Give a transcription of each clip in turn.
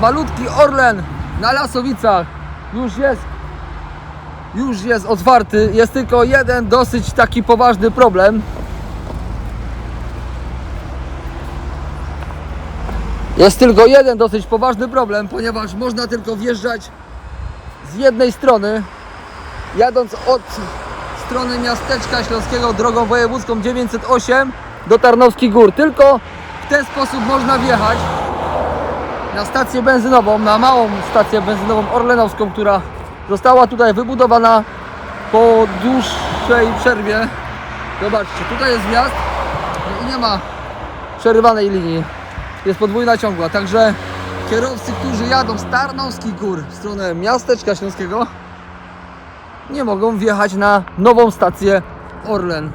Malutki Orlen na Lasowicach już jest już jest otwarty. Jest tylko jeden dosyć taki poważny problem. Jest tylko jeden dosyć poważny problem, ponieważ można tylko wjeżdżać z jednej strony, jadąc od strony miasteczka śląskiego drogą wojewódzką 908 do Tarnowskich Gór. Tylko w ten sposób można wjechać na stację benzynową, na małą stację benzynową orlenowską, która została tutaj wybudowana po dłuższej przerwie. Zobaczcie, tutaj jest wjazd i nie ma przerywanej linii. Jest podwójna ciągła, także kierowcy, którzy jadą z Tarnowskich Gór w stronę miasteczka śląskiego nie mogą wjechać na nową stację Orlen.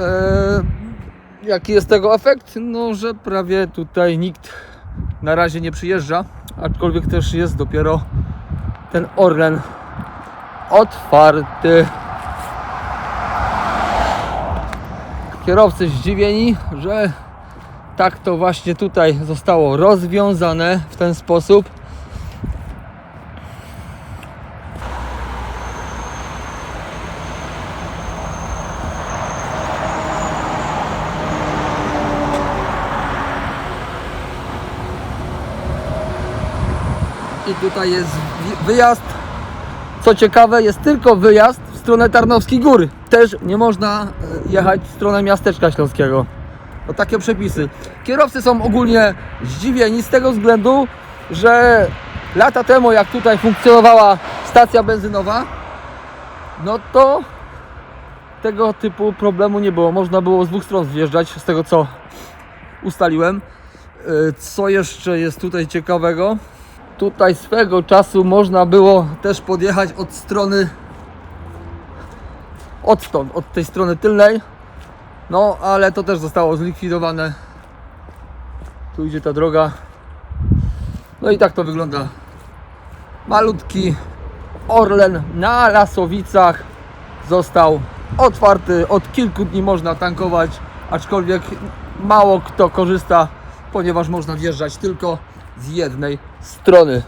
Eee, jaki jest tego efekt? No, że prawie tutaj nikt na razie nie przyjeżdża, aczkolwiek też jest dopiero ten Orlen otwarty. Kierowcy zdziwieni, że tak to właśnie tutaj zostało rozwiązane w ten sposób. I tutaj jest wyjazd. Co ciekawe, jest tylko wyjazd w stronę Tarnowskich Gór. Też nie można e, jechać w stronę miasteczka śląskiego. To takie przepisy. Kierowcy są ogólnie zdziwieni z tego względu, że lata temu, jak tutaj funkcjonowała stacja benzynowa, no to tego typu problemu nie było. Można było z dwóch stron zjeżdżać, z tego co ustaliłem. E, Co jeszcze jest tutaj ciekawego? Tutaj swego czasu można było też podjechać od strony odtąd, od tej strony tylnej. No, ale to też zostało zlikwidowane. Tu idzie ta droga. No i tak to wygląda. Malutki Orlen na Lasowicach został otwarty. Od kilku dni można tankować, aczkolwiek mało kto korzysta, ponieważ można wjeżdżać tylko z jednej strony.